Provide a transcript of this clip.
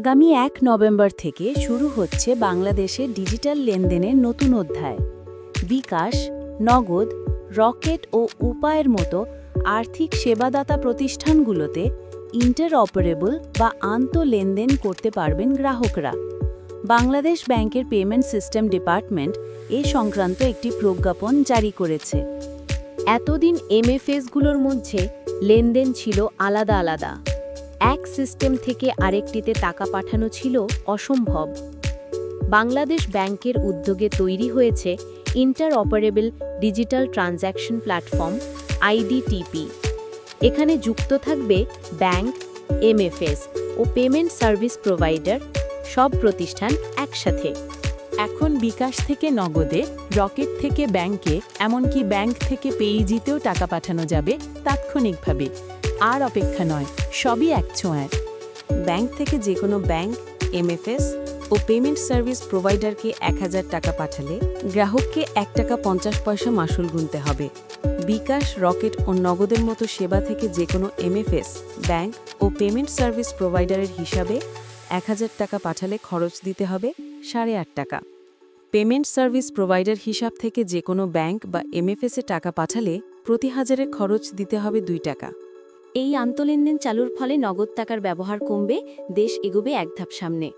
আগামী এক নভেম্বর থেকে শুরু হচ্ছে বাংলাদেশে ডিজিটাল লেনদেনের নতুন অধ্যায়। বিকাশ, নগদ, রকেট ও উপায়ের মতো আর্থিক সেবাদাতা প্রতিষ্ঠানগুলোতে ইন্টার অপারেবল বা আন্ত লেনদেন করতে পারবেন গ্রাহকরা। বাংলাদেশ ব্যাংকের পেমেন্ট সিস্টেম ডিপার্টমেন্ট এ সংক্রান্ত একটি প্রজ্ঞাপন জারি করেছে। এতদিন এমএফএসগুলোর মধ্যে লেনদেন ছিল আলাদা আলাদা। এক সিস্টেম থেকে আরেকটিতে টাকা পাঠানো ছিল অসম্ভব। বাংলাদেশ ব্যাংকের উদ্যোগে তৈরি হয়েছে interoperable digital transaction platform, IDTP. এখানে যুক্ত থাকবে ব্যাংক, এমএফএস ও পেমেন্ট সার্ভিস প্রোভাইডার, সব প্রতিষ্ঠান একসাথে। এখন বিকাশ থেকে নগদে, রকেট থেকে ব্যাংকে, এমনকি ব্যাংক থেকে পেইজিতেও টাকা পাঠানো যাবে তাৎক্ষণিকভাবে। আর অপেক্ষা নয়, সবই এক ছোঁয়ায়। ব্যাংক থেকে যে কোনো ব্যাংক, এমএফএস ও পেমেন্ট সার্ভিস প্রোভাইডারকে এক হাজার টাকা পাঠালে গ্রাহককে এক টাকা পঞ্চাশ পয়সা মাসুল গুনতে হবে। বিকাশ, রকেট ও নগদের মতো সেবা থেকে যে কোনো এমএফএস, ব্যাংক ও পেমেন্ট সার্ভিস প্রোভাইডারের হিসাবে এক হাজার টাকা পাঠালে খরচ দিতে হবে সাড়ে আট টাকা। পেমেন্ট সার্ভিস প্রোভাইডার হিসাব থেকে যে কোনো ব্যাংক বা এমএফএসে টাকা পাঠালে প্রতি হাজারে খরচ দিতে হবে দুই টাকা। এই আন্তলেনদেন চালুর ফলে নগদ টাকার ব্যবহার কমবে দেশ এগোবে এক ধাপ সামনে।